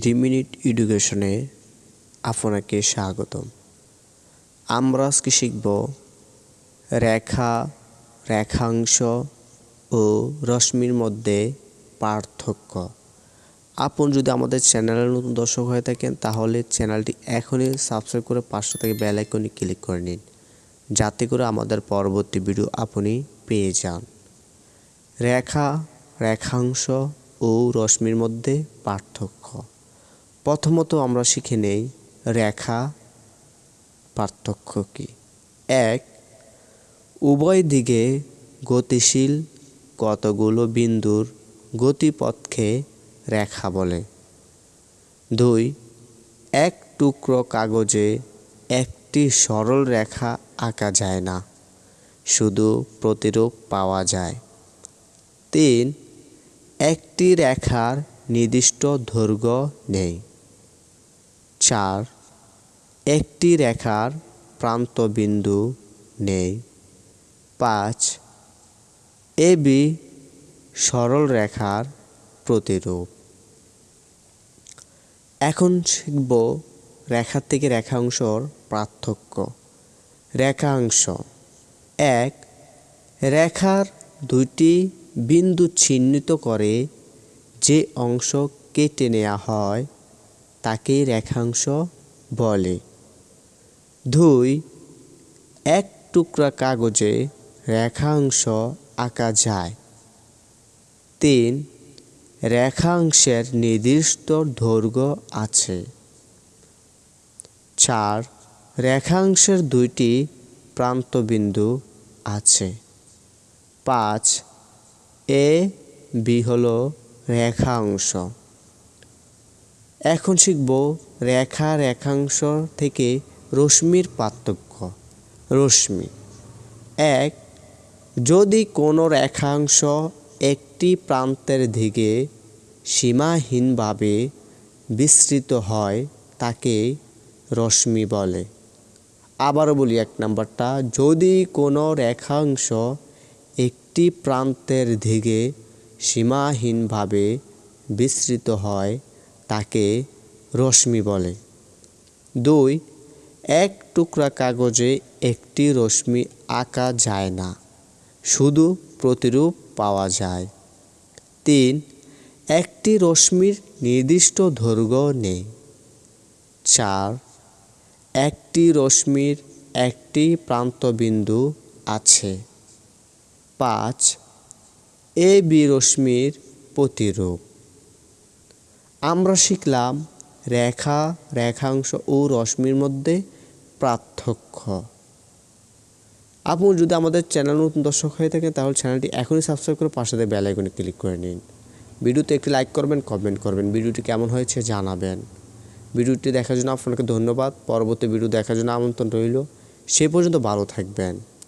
Three minute এডুকেশনে আপনাকে স্বাগতম। আমরা আজকে শিখব রেখা, রেখাংশ ও রশ্মির মধ্যে পার্থক্য। আপন যদি আমাদের চ্যানেলের নতুন দর্শক হয়ে থাকেন, তাহলে চ্যানেলটি এখনই সাবস্ক্রাইব করে পাঁচশো থেকে বেল আইকনে ক্লিক করে নিন, যাতে করে আমাদের পরবর্তী ভিডিও আপনি পেয়ে যান। রেখা, রেখাংশ ও রশ্মির মধ্যে পার্থক্য। প্রথমত আমরা শিখে নেই রেখা, পার্থক্য কি? এক, উভয় দিকে গতিশীল কতগুলো বিন্দুর গতিপথকে রেখা বলে। দুই, এক টুকরো কাগজে একটি সরল রেখা আঁকা যায় না, শুধু প্রতিরূপ পাওয়া যায়। তিন, একটি রেখার নির্দিষ্ট দৈর্ঘ্য নেই। চার। একটি রেখার প্রান্তবিন্দু নেই। পাঁচ। এবি সরল রেখার প্রতিরূপ। এখন শিখব রেখার থেকে রেখাংশর পার্থক্য। রেখাংশ। এক। রেখার দুইটি বিন্দু চিহ্নিত করে যে অংশ কেটে নেওয়া হয় তাকে রেখাংশ বলে। দুই, এক টুকরা কাগজে রেখাংশ আঁকা যায়। তিন, রেখাংশের নির্দিষ্ট দৈর্ঘ্য আছে। চার, রেখাংশের দুইটি প্রান্তবিন্দু আছে। পাঁচ, এ বি হল রেখাংশ। এখন শিখব রেখা রেখাংশ থেকে রশ্মির পার্থক্য। রশ্মি। এক, যদি কোনো রেখাংশ একটি প্রান্তের দিকে সীমাহীনভাবে বিস্তৃত হয়, তাকে রশ্মি বলে। আবারও বলি এক নম্বরটা, যদি কোনো রেখাংশ একটি প্রান্তের দিকে সীমাহীনভাবে বিস্তৃত হয় তাকে রশ্মি বলে। দুই, এক টুকরা কাগজে একটি রশ্মি আঁকা যায় না, শুধু প্রতিরূপ পাওয়া যায়। তিন, একটি রশ্মির নির্দিষ্ট দৈর্ঘ্য নেই। চার, একটি রশ্মির একটি প্রান্তবিন্দু আছে। পাঁচ, এ বি রশ্মির প্রতিরূপ। আমরা শিখলাম রেখা, রেখাংশ ও রশ্মির মধ্যে পার্থক্য। আপনি যদি আমাদের চ্যানেল নতুন দর্শক হয়ে থাকেন, তাহলে চ্যানেলটি এখনই সাবস্ক্রাইব করে পাশে বেল আইকনে ক্লিক করে নিন। ভিডিওতে একটি লাইক করবেন কমেন্ট করবেন, ভিডিওটি কেমন হয়েছে জানাবেন। ভিডিওটি দেখার জন্য আপনাকে ধন্যবাদ। পরবর্তী ভিডিও দেখার জন্য আমন্ত্রণ রইল। সে পর্যন্ত ভালো থাকবেন।